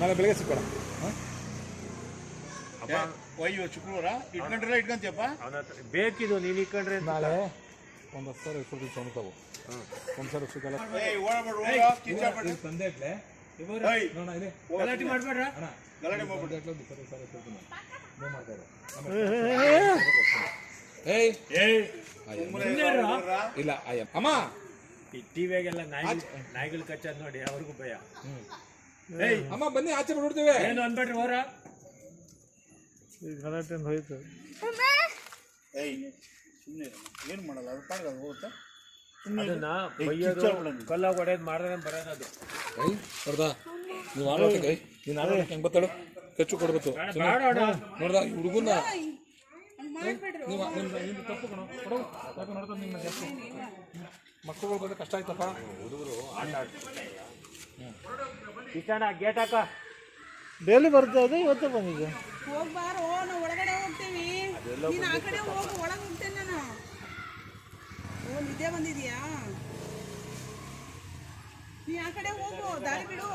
ನಾಳೆ ಬೆಳಗ್ಗೆ ಸಿಕ್ಕೋಣ. ಒಯ್ಯೋ ಶುಕ್ರವಾರ? ಇಟ್ಕೊಂಡ್ರೆ ಇಟ್ಕೊಂತೀಯಪ್ಪ? ಬೇಕಿದು ನೀನು ಇಕ್ಕಂಡ್ರೆ ಅಂತ. ನಾಳೆ ಒಂದು ಹತ್ತು ಸಾವಿರ ಇಷ್ಟು ತೊಗೊಳ್ತಾವು ಒಂದು ಸಾವಿರ ಸಿಗಲ್ಲ. ಗಲಾಟೆ ಗಲಾಟೆ ಮಾಡ್ಬೇಡ ಏಯ್. ಏಯ್. ಇಲ್ಲ ಅಯ್ಯ ಅಮ್ಮ! ಈ ಟಿವಿಯಾಗೆಲ್ಲ ನಾಯಿ ನಾಯಿಗಳು ಕಚ್ಚೋದು ನೋಡಿ ಅವ್ರಿಗೂ ಭಯ. ಏಯ್ ಅಮ್ಮ ಬನ್ನಿ ಆಚೆ ಬಿಡ್ಬಿಡ್ತೀವಿ ಏನು ಅನ್ಬೇಡ್ರಿ ಹೋರ? ಏಯ್ ಸುಮ್ಮನೆ ಏನು ಮಾಡಲ್ಲ? ಅದು ಪಾಡ್ಗ ಅದು ಹೋಗುತ್ತೆ. ಅದನ್ನ ಬೈಯೋದು ಕಲ್ಲ ಹೊಡೆಯೋದು ಮಾಡಿದ್ರೆ ಬರೋದು ಅದು. ನೀವು ಕೈ ನೀನು ಹೆಂಗೆ ಬತ್ತಾಳು? ಕಚ್ಚು ಕೊಡ್ಬೇಕು ನೋಡ್ದ ಹುಡುಗನ ನೀವು ನಿಮ್ಮ ನಿಮ್ಮ ತಪ್ಪು ಕಣ. ಕೊಡು. ಯಾಕೆ ನೋಡ್ತಾ ನಿಮ್ಮ ಜಾಸ್ತಿ. ಮಕ್ಕಳು ಬಗ್ಗೆ ಕಷ್ಟ ಆಯ್ತಪ್ಪ. ಹುಡುಗರು ಇಷ್ಟಣ್ಣ ಗೇಟ್ ಹಾಕ. ಡೈಲಿ ಬರ್ತಾ ಇದೆ? ಇವತ್ತೇ ಬಂದಿದೆ. ಹೋಗ್ಬಾರೋ ನಾವು ಒಳಗಡೆ ಹೋಗ್ತೀವಿ. ನೀನು ಆ ಕಡೆ ಹೋಗು ಒಳಗೆ ಹೋಗ್ತೇನೆ ನಾನು. ಓ ನಿದ್ದೆ ಬಂದಿದ್ಯಾ? ನೀ ಆ ಕಡೆ ಹೋಗು ದಾರಿ ಬಿಡು.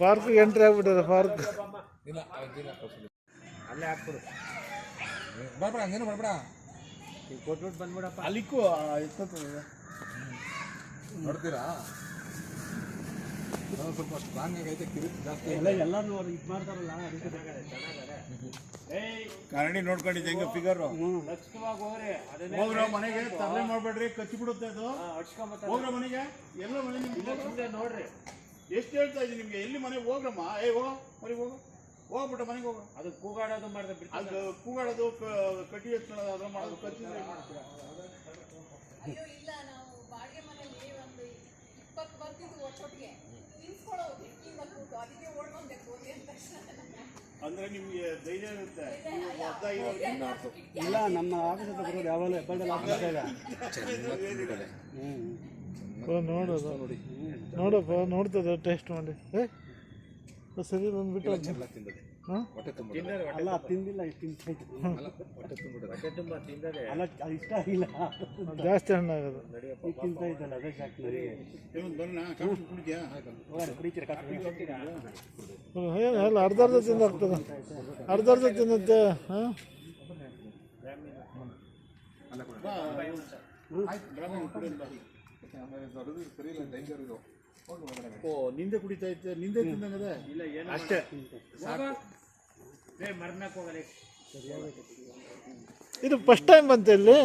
ಪಾರ್ಕ್ ಎಂಟ್ರಿ ಆಗ್ಬಿಟ್ಟಿದೆ ಪಾರ್ಕ್. ಇಲ್ಲ ದಿನ ಕಳ್ಸೋದು. ಅಲ್ಲೇ ಹಾಕ್ಬಿಡು ಬರ್ಬೇಡ ಹಂಗೇನು ಬರ್ಬೇಡ. ಈಗ ಕೊಟ್ಬಿಟ್ಟು ಬಂದ್ಬಿಡಪ್ಪ. ಅಲ್ಲಿಕ್ಕೂ ಎತ್ತದ ನೋಡ್ತೀರಾ? ಸ್ವಲ್ಪ ಸ್ಟ್ರಾಂಗ್ ಆಗೈತೆ ಕಿರಿಕ್ ಜಾಸ್ತಿ ಎಲ್ಲರೂ ಇದು. ಮಾಡ್ತಾರಲ್ಲ ಅದಕ್ಕೆ ಕನ್ನಡಿ ನೋಡ್ಕೊಂಡಿದ್ದೆ ಹೆಂಗ ಫಿಗರ್ ಲಕ್ಷವಾಗಿ ಹೋಗ್ರಿ ಅದನ್ನೇ ಹೋಗ್ರ ಮನೆಗೆ ತರಲೆ ಮಾಡ್ಬೇಡ್ರಿ ಕಚ್ಚಿ ಬಿಡುತ್ತೆ ಅದು ಹೋಗ್ರ ಮನೆಗೆ ಎಲ್ಲ ಮನೆ ನಿಮ್ಗೆ ನೋಡ್ರಿ. ಎಷ್ಟು ಹೇಳ್ತಾ ಇದ್ದೀನಿ ನಿಮ್ಗೆ ಎಲ್ಲಿ ಮನೆಗೆ ಹೋಗ್ರಮ್ಮ. ಏ ಹೋಗ ಮನೆಗೆ ಹೋಗ. ಹೋಗ್ಬಿಟ್ಟ ಮನೆಗೆ ಹೋಗ. ಅದು ಕೂಗಾಡೋದು ಮಾಡಿದ್ರೆ ಬಿಟ್ಟು ಅದು ಕೂಗಾಡೋದು ಕ- ಕಟ್ಟಿ ಎತ್ಕೊಳ್ಳೋದು ಅದ್ರ ಮಾಡೋದು ಕಚ್ಚಿದ್ರೆ ಏನ್ ಮಾಡ್ತೀರಾ? ಅಯ್ಯೋ ಇಲ್ಲ ನಾವು ಬಾಡಿಗೆ ಮನೆಯಲ್ಲಿ ಒಂದು ಇಪ್ಪತ್ತು ಬರ್ತಿದ್ವು ಒಟ್ಟೊಟ್ಟಿಗೆ. ನಿಲ್ಸ್ಕೊಳ್ಳೋದು ಕಿಟಕಿಯಿಂದ ಕೂತು ಅದಕ್ಕೆ ಓಡ್ ಬಂದೆ ಅಂತ ಅಂದ್ರೆ ನಿಮ್ಗೆ ಧೈರ್ಯ ಇರುತ್ತೆ? ಇಲ್ಲ ನಮ್ಮ ಆಫೀಸ್ ಹತ್ರ ಬರೋದು ಯಾವಾಗಲೂ ಹೆಬ್ಬಳ್ಳಿ ಆಫೀಸ್ ನೋಡೋದು ನೋಡಿ ನೋಡಪ್ಪ ನೋಡ್ತದೆ ಟೇಸ್ಟ್ ಮಾಡಿ. ಏ ಸರಿ ಬಂದ್ಬಿಟ್ಟು ಅಲ್ಲ ತಿಂದಿಲ್ಲ ಅಲ್ಲ ಇಷ್ಟ ಆಗಿಲ್ಲ. ಜಾಸ್ತಿ ಹಣ್ಣಾಗೋದು ಈಗ ಇದ್ದಲ್ಲ ಅದೇ ಏನು ಅಲ್ಲ ಅರ್ಧ ಅರ್ಧ ತಿಂದಾಗ್ತದೆ. ಅರ್ಧ ಅರ್ಧ ತಿನ್ನುತ್ತೆ ಹಾಂ? ಸರಿ ಇಲ್ಲ ಡೇಂಜರ್ ಇದು. ಓ ನಿಂದೆ ಕುಡಿತಾ ಇತ್ತು ನಿಂದೆ ತಿಂದಂಗದೆ? ಇಲ್ಲ ಏನು ಅಷ್ಟೇ. ಇದು ಫಸ್ಟ್ ಟೈಮ್ ಬಂತ ಇಲ್ಲಿ?